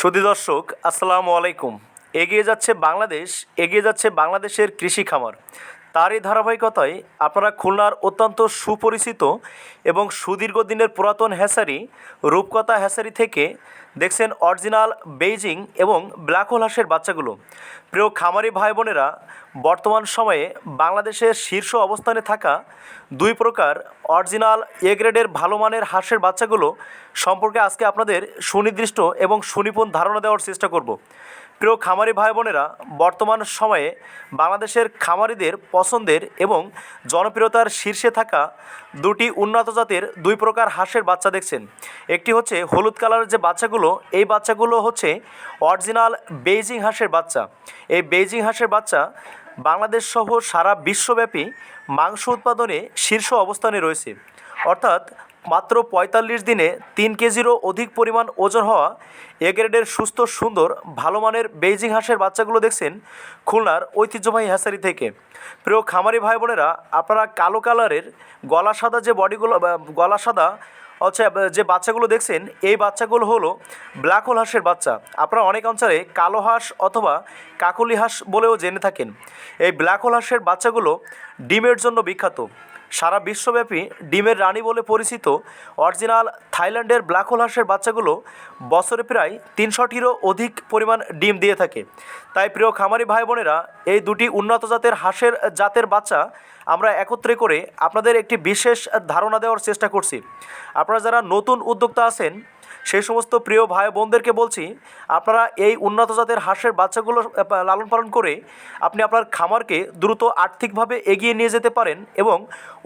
সুধী দর্শক, আসসালামু আলাইকুম। এগিয়ে যাচ্ছে বাংলাদেশ, এগিয়ে যাচ্ছে বাংলাদেশের কৃষি খামার। তার এই ধারাবাহিকতায় আপনারা খুলনার অত্যন্ত সুপরিচিত এবং সুদীর্ঘ দিনের পুরাতন হ্যাসারি, রূপকথা হ্যাসারি থেকে দেখছেন অরিজিনাল বেইজিং এবং ব্ল্যাক হোল হাঁসের বাচ্চাগুলো। প্রিয় খামারি ভাই বোনেরা বর্তমান সময়ে বাংলাদেশের শীর্ষ অবস্থানে থাকা দুই প্রকার অরিজিনাল এ গ্রেডের ভালো মানের হাঁসের বাচ্চাগুলো সম্পর্কে আজকে আপনাদের সুনির্দিষ্ট এবং সুনিপুণ ধারণা দেওয়ার চেষ্টা করব। প্রিয় খামারি ভাই বোনেরা, বর্তমান সময়ে বাংলাদেশের খামারিদের পছন্দের এবং জনপ্রিয়তার শীর্ষে থাকা দুটি উন্নত জাতের দুই প্রকার হাঁসের বাচ্চা দেখছেন। একটি হচ্ছে হলুদ কালারের যে বাচ্চাগুলো, এই বাচ্চাগুলো হচ্ছে অরিজিনাল বেইজিং হাঁসের বাচ্চা। এই বেইজিং হাঁসের বাচ্চা বাংলাদেশ সহ সারা বিশ্বব্যাপী মাংস উৎপাদনে শীর্ষ অবস্থানে রয়েছে। অর্থাৎ মাত্র পঁয়তাল্লিশ দিনে তিন কেজিরও অধিক পরিমাণ ওজন হওয়া এ গ্রেডের সুস্থ, সুন্দর ভালো মানের বেইজিং হাঁসের বাচ্চাগুলো দেখছেন খুলনার ঐতিহ্যবাহী হ্যাসারি থেকে। প্রিয় খামারি ভাই বোনেরা আপনারা কালো কালারের গলা সাদা যে বডিগুলো গলা সাদা হচ্ছে যে বাচ্চাগুলো দেখছেন, এই বাচ্চাগুলো হলো ব্ল্যাক হোল হাঁসের বাচ্চা। আপনারা অনেক অঞ্চলে কালো হাঁস অথবা কাকলি হাঁস বলেও জেনে থাকেন। এই ব্ল্যাক হোল হাঁসের বাচ্চাগুলো ডিমের জন্য বিখ্যাত। সারা বিশ্বব্যাপী ডিমের রানী বলে পরিচিত অরিজিনাল থাইল্যান্ডের ব্ল্যাক হোল হাঁসের বাচ্চাগুলো বছরে প্রায় তিনশোটিরও অধিক পরিমাণ ডিম দিয়ে থাকে। তাই প্রিয় খামারি ভাই বোনেরা, এই দুটি উন্নত জাতের হাঁসের জাতের বাচ্চা আমরা একত্রে করে আপনাদের একটি বিশেষ ধারণা দেওয়ার চেষ্টা করছি। আপনারা যারা নতুন উদ্যোক্তা আছেন সেই সমস্ত প্রিয় ভাই বোনদেরকে বলছি, আপনারা এই উন্নত জাতের হাঁসের বাচ্চাগুলো লালন পালন করে আপনি আপনার খামারকে দ্রুত আর্থিকভাবে এগিয়ে নিয়ে যেতে পারেন এবং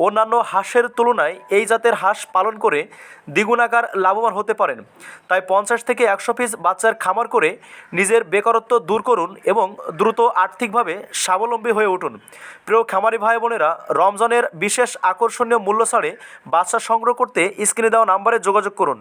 অন্যান্য হাঁসের তুলনায় এই জাতের হাঁস পালন করে দ্বিগুণ আকার লাভবান হতে পারেন। তাই পঞ্চাশ থেকে একশো পিস বাচ্চার খামার করে নিজের বেকারত্ব দূর করুন এবং দ্রুত আর্থিকভাবে স্বাবলম্বী হয়ে উঠুন। প্রিয় খামারি ভাই বোনেরা, রমজানের বিশেষ আকর্ষণীয় মূল্য ছাড়ে বাচ্চা সংগ্রহ করতে স্ক্রিনে দেওয়া নাম্বারে যোগাযোগ করুন।